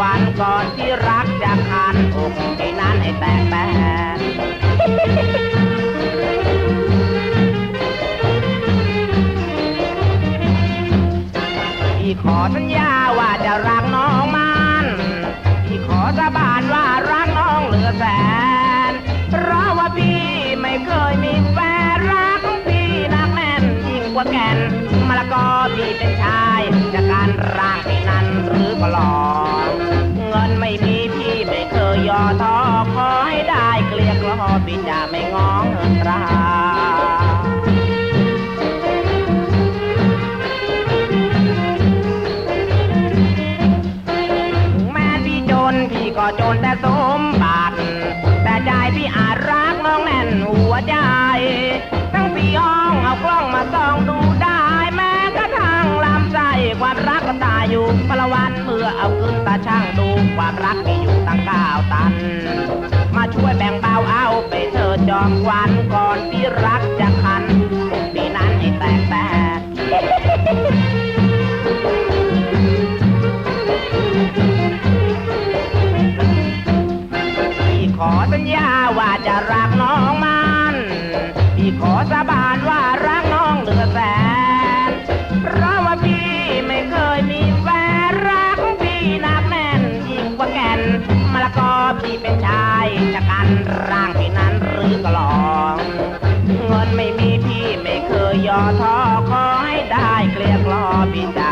วันก่อนที่รักจะคันอกที่นั้นให้แตกแตนพี่ขอสัญญาว่าจะรักน้องมันพี่ขอสาบานว่ารักน้องเหลือแสน เพราะว่าพี่ไม่เคยมีแฟนรักพี่นักแน่นยิ่งกว่าแก่นมะละกอพี่เป็นชายจากการร่าง อพี่จะไม่ง้องินตราแม้พี่จนพี่ก็จนแต่สมบัติแต่ใจพี่อาจรักน้องแน่นหัวใจ ทั้งสี่ห้องเอากล้องมาส่องดูได้ แม้กระทั่งลำไส้ความรักก็ตายอยู่พละวันเมื่อเอาขึ้นตาช่างดูความรักมีอยู่ตั้งเก้าตัน สัญญาว่าจะรักน้องมันพี่ขอสาบานว่ารักน้องเหลือแสน เพราะว่าพี่ไม่เคยมีแฟนรักพี่นักแน่นยิ่งกว่าแก่นมะละกอพี่เป็นชายจากการร่างพี่นั้นหรือกลองเงินไม่มีพี่ไม่เคยย่อท้อขอให้ได้เกลียกล่อพี่ไม่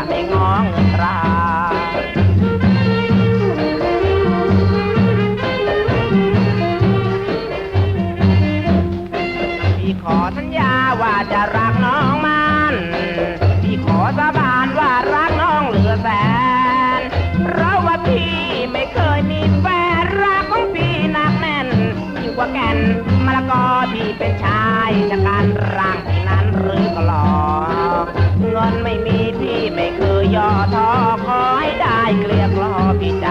สัญญาว่าจะรักน้องมันพี่ขอสาบานว่ารักน้องเหลือแสน เพราะว่าพี่ไม่เคยมีแฟนรักของพี่หนักแน่นยิ่งกว่าแก่นมะละกอพี่เป็นชายจากการร่างที่นั้นหรือก็หลอกเงินไม่มีพี่ไม่เคยย่อท้อขอให้ได้เกลียกล่อพี่จะ